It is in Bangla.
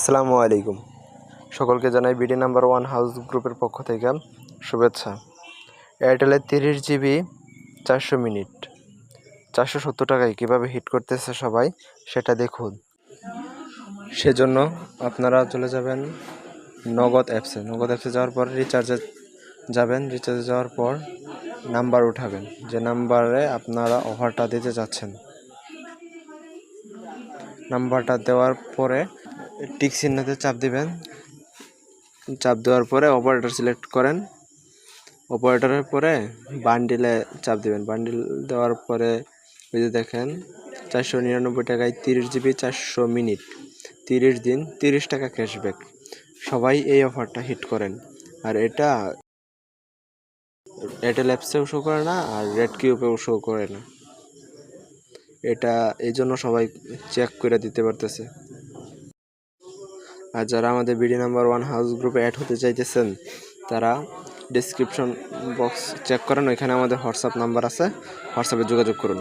আসসালামু আলাইকুম। সকলকে জানাই বিডি নাম্বার ওয়ান হাউস গ্রুপের পক্ষ থেকে শুভেচ্ছা। এয়ারটেলের তিরিশ জিবি চারশো মিনিট। চারশো সত্তর টাকায় কীভাবে হিট করতেছে সবাই, সেটা দেখুন। সেজন্য আপনারা চলে যাবেন নগদ অ্যাপসে নগদ অ্যাপসে যাওয়ার পর রিচার্জে যাবেন। রিচার্জে যাওয়ার পর নাম্বার উঠাবেন। যে নাম্বারে আপনারা অফারটা দিতে যাচ্ছেন। নাম্বারটা দেওয়ার পরে টিক চিহ্নতে চাপ দিবেন। চাপ দেওয়ার পরে অপারেটর সিলেক্ট করেন। অপারেটরের পরে বান্ডিলে চাপ দিবেন। বান্ডিল দেওয়ার পরে ওই যে দেখেন, চারশো নিরানব্বই টাকায় তিরিশ জিবি চারশো মিনিট, তিরিশ দিন তিরিশ টাকা ক্যাশব্যাক সবাই এই অফারটা হিট করেন। আর এটা এয়ারটেল অ্যাপসেও শো করে না, আর রেড কিউবেও শো করে না। এটা এই জন্য সবাই চেক করে দিতে পারতেছে। আর যারা আমাদের বিডি নাম্বার ওয়ান হাউস গ্রুপে অ্যাড হতে চাইতেছেন, তারা ডিসক্রিপশন বক্স চেক করেন। ওইখানে আমাদের হোয়াটসঅ্যাপ নাম্বার আছে। হোয়াটসঅ্যাপে যোগাযোগ করুন।